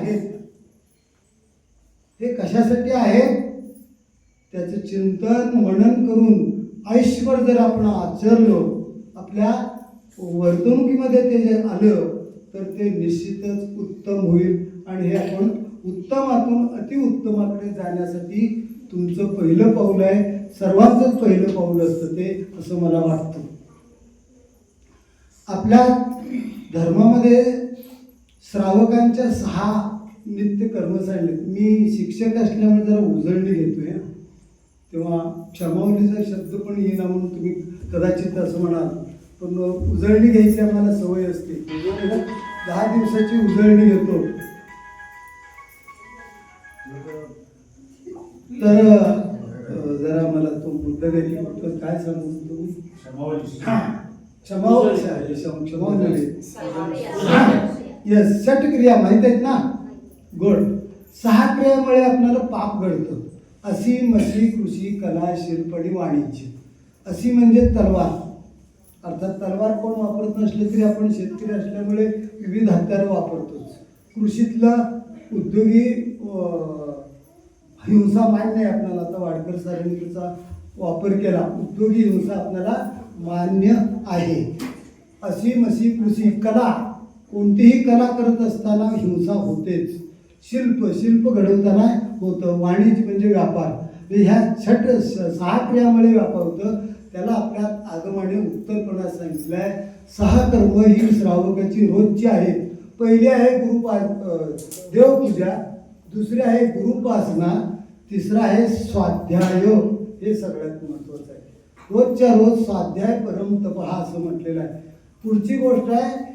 आहेत. हे कशासाठी आहेत? त्याचं चिंतन मनन करून आयुष्यभर जर आपण आचरलो आपल्या वर्तणुकीमध्ये ते जे आलं तर ते निश्चितच उत्तम होईल. आणि हे आपण उत्तमातून अतिउत्तमाकडे जाण्यासाठी तुमचं पहिलं पाऊल आहे. सर्वांचंच पहिलं पाऊल असतं ते असं मला वाटतं. आपल्या धर्मामध्ये श्रावकांच्या सहा नित्य कर्म सांगितले मी शिक्षक असल्यामुळे जरा उजळणी घेतोय. तेव्हा क्षमावलीचा शब्द पण येईना म्हणून तुम्ही कदाचित असं म्हणाल. पण उजळणी घ्यायची आम्हाला सवय असते. दहा दिवसाची उजळणी घेतो. तर जरा मला तो मुद्दा घ्यायची फक्त काय सांगू तुम्ही? क्षमावली. क्षमावली येस षट क्रिया माहीत आहेत ना? गुड. सहा क्रियामुळे आपल्याला पाप घडतं. अशी मशी कृषी कला शिल्प आणि वाणिज्य. अशी म्हणजे तलवार. अर्थात तलवार कोण वापरत नसले तरी आपण शेतकरी असल्यामुळे विविध हत्यारं वापरतोच. कृषीतलं उद्योगी हिंसा मान्य आहे आपल्याला. आता वाडकर सरांनी वापर केला. उद्योगी हिंसा आपल्याला मान्य आहे. अशी मशी कृषी कला. कोणतीही कला करत असताना हिंसा होतेच. शिल्प शिल्प घडवताना होतं वाणिज्य म्हणजे व्यापार. म्हणजे ह्या छट स- सहा क्रियामुळे व्यापार होतं. त्याला आपल्या आगमाने उत्तरपणा सांगितलं आहे सहा कर्म ही श्रावकाची रोजची आहेत. पहिली आहे गुरुपा देवपूजा. दुसरी आहे गुरुपासना. तिसरा आहे स्वाध्याय. हे सगळ्यात महत्त्वाचं आहे. रोजच्या रोज स्वाध्याय परमतप हा असं म्हटलेलं आहे. पुढची गोष्ट आहे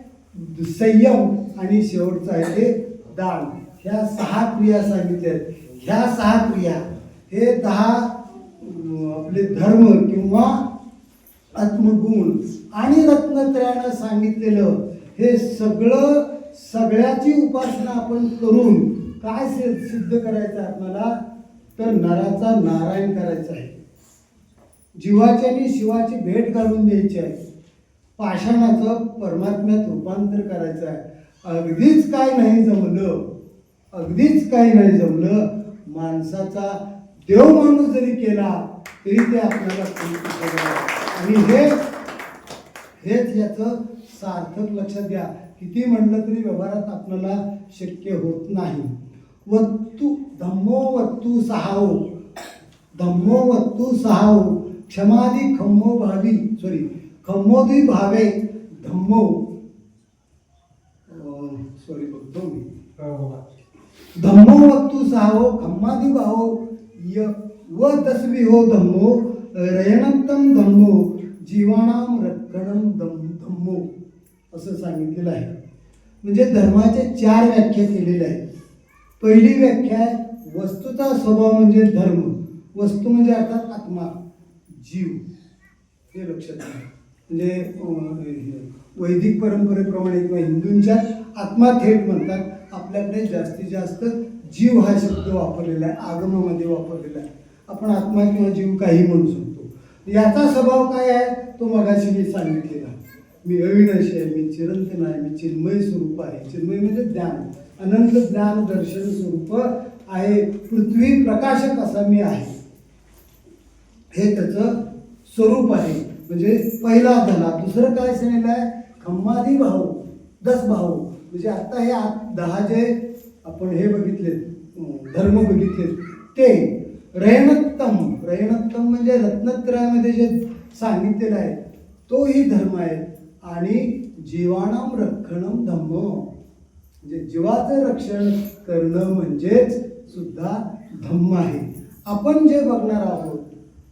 संयम आणि शेवटचं आहे ते दान. ह्या सहा क्रिया सांगितल्या आहेत ह्या सहा क्रिया हे दहा आपले धर्म किंवा आत्मगुण आणि रत्नत्रयानं सांगितलेलं हे सगळं सगळ्याची उपासना आपण करून काय सिद्ध करायचं आहे आपल्याला तर नराचा नारायण करायचा आहे. जीवाची आणि शिवाची भेट घालून द्यायची आहे. पाषाणाचं परमात्म्यात रूपांतर करायचं आहे. अगदीच काय नाही जमलं. अगदीच काही नाही जमलं. माणसाचा देव माणूस जरी केला तरी ते आपल्याला आणि हे हेच याचं सार्थक लक्षात घ्या. किती म्हटलं तरी व्यवहारात आपल्याला शक्य होत नाही. वत्तू धम्मो वत्तू सहाओ धम्मो वत्तू सहाओ क्षमादी खम्मो भावी सॉरी खम्मोदी भावे धम्मो. सॉरी बघतो मी. हो, हो. धम्मो वत्तू साहो खम्मादी भाहो य व तस्वी हो धम्मो रयणत्तम धम्मो जीवाणाम रक्षणम धम धम्मो असं सांगितलेलं आहे. म्हणजे धर्माचे चार व्याख्या केलेल्या आहेत. पहिली व्याख्या आहे वस्तूचा स्वभाव म्हणजे धर्म. वस्तू म्हणजे अर्थात आत्मा जीव. हे लक्षात घ्या. म्हणजे वैदिक परंपरेप्रमाणे किंवा हिंदूंच्या आत्मा थेट म्हणतात. आपल्याकडे जास्तीत जास्त जीव हा शब्द वापरलेला आहे आगमामध्ये वापरलेला आहे. आपण आत्मा किंवा जीव काही म्हणू शकतो. याचा स्वभाव काय आहे? तो मगाशी मी सांगितलेला. मी अविनाशी आहे मी चिरंतन आहे मी चिन्मय स्वरूप आहे. चिन्मय म्हणजे ज्ञान. अनंत ज्ञान दर्शन स्वरूप आहे. पृथ्वी प्रकाशक असा मी आहे. हे त्याचं स्वरूप आहे. म्हणजे पहिला धला दुसरं काय सांगितलं आहे खम्मादी भाऊ दस भाऊ. म्हणजे आता हे आत- दहा जे आपण हे बघितले धर्म बघितले ते रयनत्तम रयनत्तम म्हणजे रत्नत्रयामध्ये जे सांगितलेलं आहे तोही धर्म आहे. आणि जीवाणाम रक्षणम धम्म. म्हणजे जीवाचं रक्षण करणं म्हणजेच सुद्धा धम्म आहे. आपण जे बघणार आहोत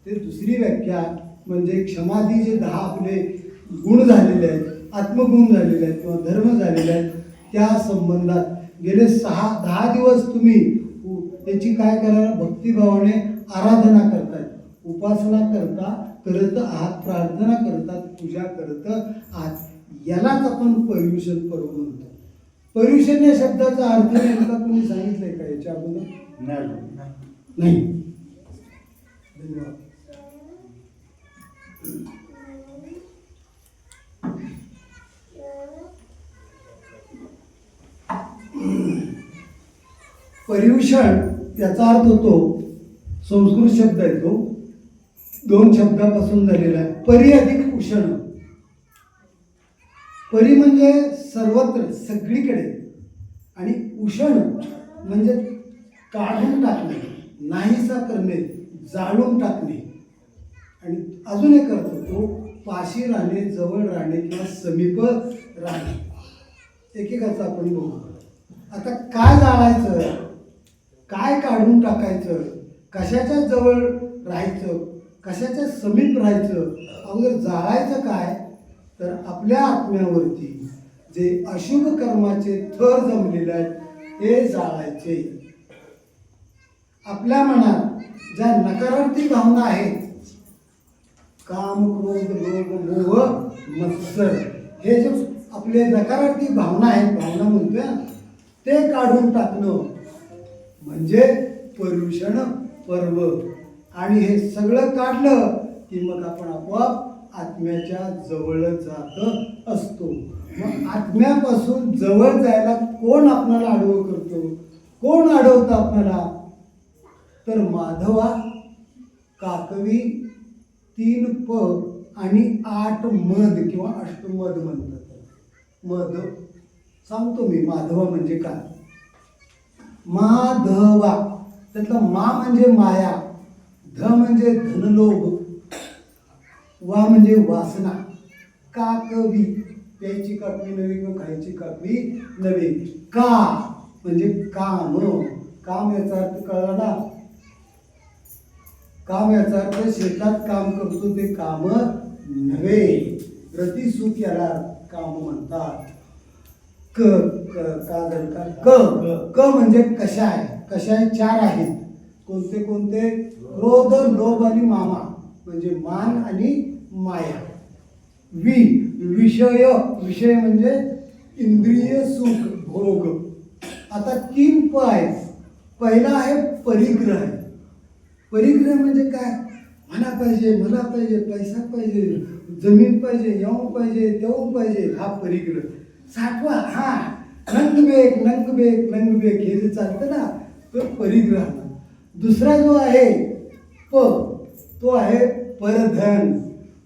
ते दुसरी व्याख्या म्हणजे क्षमाधी जे दहा आपले गुण झालेले आहेत आत्मगुण झालेले आहेत किंवा धर्म झालेले आहेत त्या संबंधात गेले सहा दहा दिवस तुम्ही त्याची काय करा भक्तिभावाने आराधना करताय. उपासना करता करत आहात प्रार्थना करतात पूजा करत आहात. यालाच आपण पर्युषण पर्व म्हणतो. पर्युषण या शब्दाचा अर्थ नेमका कोणी सांगितलंय का याच्या अगोदर? नाही. धन्यवाद. पर्युषण याचा अर्थ होतो संस्कृत शब्द आहे तो दोन शब्दापासून झालेला आहे. परी अधिक उषण. परी म्हणजे सर्वत्र सगळीकडे. आणि उषण म्हणजे काढून टाकणे नाहीसा करणे जाळून टाकणे. आणि अजून एक अर्थ तो पाशी राहणे जवळ राहणे किंवा समीप राहणे. एकेकाचं आपण बघू. आता काय जाळायचं? काय काढून टाकायचं? कशाच्या जवळ राहायचं? कशाच्या समीप राहायचं? अगोदर जाळायचं काय? तर आपल्या आत्म्यावरती जे अशुभ कर्माचे थर जमलेले आहेत ते जाळायचे. आपल्या मनात ज्या नकारार्थी भावना आहेत काम क्रोध लोभ मोह मत्सर हे जे आपले नकारार्थी भावना आहेत भावना म्हणतोय ते काढून टाकणं. म्हणजे पर्युषण पर्व. आणि हे सगळं काढलं की मग आपण आपोआप आत्म्याच्या जवळ जात असतो. मग आत्म्यापासून जवळ जायला कोण आपल्याला आडवं करतो? कोण अडवतं आपल्याला तर माधवा काकवी तीन प आणि आठ मध किंवा अष्टमध म्हणतात. मध सांगतो मी माधवा म्हणजे काय? माधवा. त्यातला मा म्हणजे माया ध म्हणजे धनलोभ वा म्हणजे वासना. काकवी प्यायची काकवी नवी किंवा खायची काकवी नवी? का म्हणजे काम. काम याचा अर्थ कळला? ना काम याचा अर्थ शेतात काम करतो ते काम नव्हे. प्रतिसुख याला काम म्हणतात. क क का क? क म्हणजे कशाय कशाय चार आहेत. कोणते कोणते? क्रोध लोभ आणि मामा. म्हणजे मान आणि माया. वि विषय विषय म्हणजे इंद्रिय सुख भोग. आता तीन प आहेत. पहिला आहे परिग्रह. परिग्रह म्हणजे काय? मला पाहिजे मला पाहिजे पैसा पाहिजे जमीन पाहिजे येऊ पाहिजे तेऊ पाहिजे हा परिग्रह. साठवा हा. नंगबेक नंगबेक नंगबेक हे जे चालतं ना तो परिग्रह. दुसरा जो आहे प तो आहे परधन.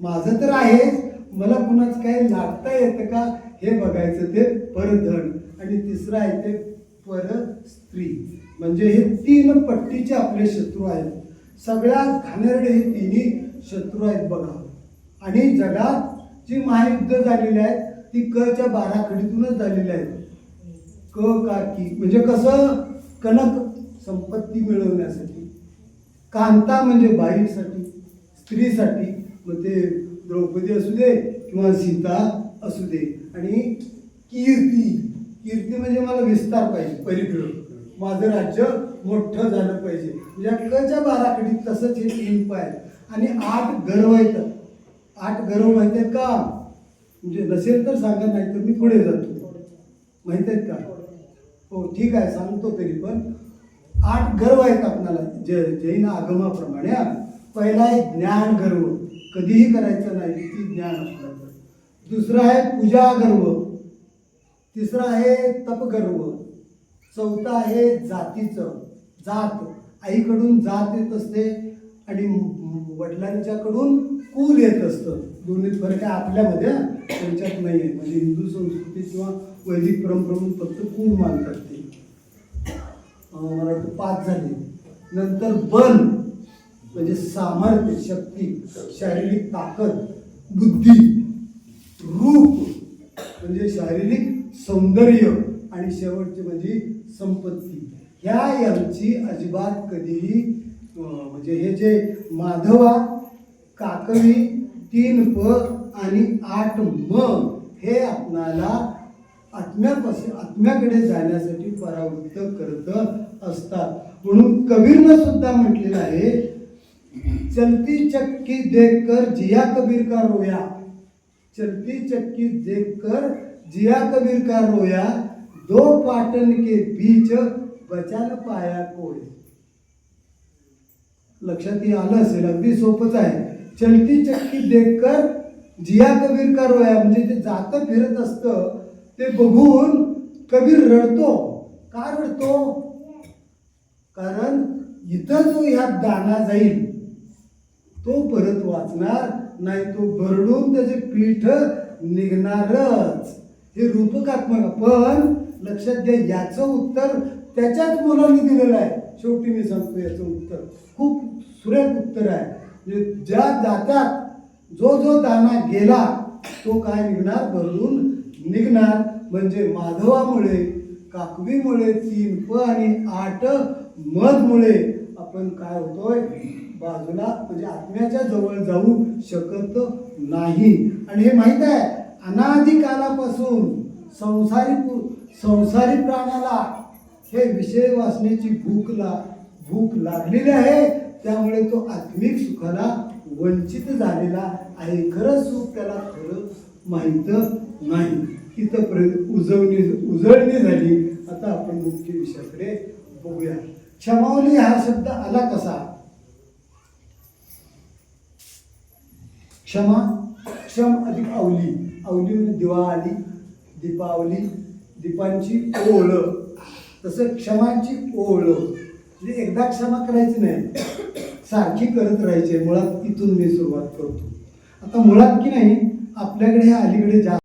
माझं तर आहे मला कुणाच काही लागता येतं का? हे बघायचं ते परधन. आणि तिसरं आहे ते पर स्त्री म्हणजे हे तीन पट्टीचे आपले शत्रू आहेत. सगळ्यात घाणेरडे हे तिन्ही शत्रू आहेत बघा. आणि जगात जी महायुद्ध झालेली आहेत ती कच्या बाराखडीतूनच झालेली आहे क का की. म्हणजे कसं? कनक संपत्ती मिळवण्यासाठी कांता म्हणजे बाईसाठी स्त्रीसाठी मग ते द्रौपदी असू दे किंवा सीता असू दे. आणि कीर्ती. कीर्ती म्हणजे मला विस्तार पाहिजे परिग्रह माझं राज्य मोठं झालं पाहिजे. म्हणजे कच्या बाराखडीत तसंच हे तीन पाय आणि आठ गर्व येतात आठ गर्व माहिती आहेत का? म्हणजे नसेल तर सांगा नाही तर मी पुढे जातो. माहीत आहेत का? हो ठीक आहे सांगतो तरी पण. आठ गर्व आहेत आपणाला ज जैन आगमाप्रमाणे पहिला आहे ज्ञान गर्व. कधीही करायचं नाही ती ज्ञान असणार दुसरं आहे पूजा गर्व. तिसरं आहे तपगर्व चौथं आहे जातीचं. जात. आईकडून जात येत असते आणि वडिलांच्याकडून कुल येत असतं. दोन्ही फरक आहे आपल्यामध्ये त्यांच्यात नाही आहे. म्हणजे हिंदू संस्कृती किंवा वैदिक परंपरेमधून फक्त कुल मानतात ते. मला वाटतं पाच झाले. नंतर बल म्हणजे सामर्थ्य शक्ती शारीरिक ताकद बुद्धी रूप म्हणजे शारीरिक सौंदर्य आणि शेवटचे म्हणजे संपत्ती. ह्या यांची अजिबात कधीही म्हणजे हे जे माधवा काकवी तीन प आणि आठ म हे आपणाला आत्म्यापासून आत्म्याकडे जाण्यासाठी परावृत्त करत असतात. म्हणून कबीरनं सुद्धा म्हटलेलं आहे चलती चक्की देखकर जिया कबीर का रोया? चलती चक्की देखकर जिया कबीर का रोया? दो पाटन के बीच बचान पाया कोळे. लक्षात ये आलं असेल अगदी सोपंच आहे. चलती चक्की देखकर जिया कबीर का रोया? म्हणजे ते जातं फिरत असतं ते बघून कबीर रडतो. का रडतो? कारण इथं जो ह्या दाना जाईल तो परत वाचणार नाही तो भरडून त्याचे पीठ निघणारच. हे रूपकात्मक पण लक्षात द्या याचं उत्तर त्याच्याच मुलांनी दिलेलं आहे. शेवटी मी सांगतो याचं उत्तर. खूप सुरेख उत्तर आहे. म्हणजे ज्या जात्यात जो जो दाना गेला तो काय निघणार? बदलून निघणार. म्हणजे माधवामुळे काकवीमुळे तीन प आणि आठ मधमुळे आपण काय होतोय? बाजूला म्हणजे आत्म्याच्या जवळ जाऊ शकत नाही. आणि हे माहीत आहे अनाधिकालापासून संसारी पु- संसारी प्राण्याला हे विषय वाचण्याची भूक ला भूक लागलेली आहे. त्यामुळे तो आत्मिक सुखाला वंचित झालेला आहे. खरं सुख त्याला खरं माहीत नाही. इथंपर्यंत उजवणी उजळणी झाली. आता आपण मुख्य विषयाकडे बघूया. क्षमावली हा शब्द आला कसा? क्षमा क्षम अधिक अवली अवली म्हणजे दिवाळी दीपावली दीपांची ओळ. तसं क्षमांची ओळ म्हणजे एकदा क्षमा करायची नाही सारखी करत राहायची मुळात इथून मी सुरुवात करतो. आता मुळात की नाही आपल्याकडे हे अलीकडे जास्त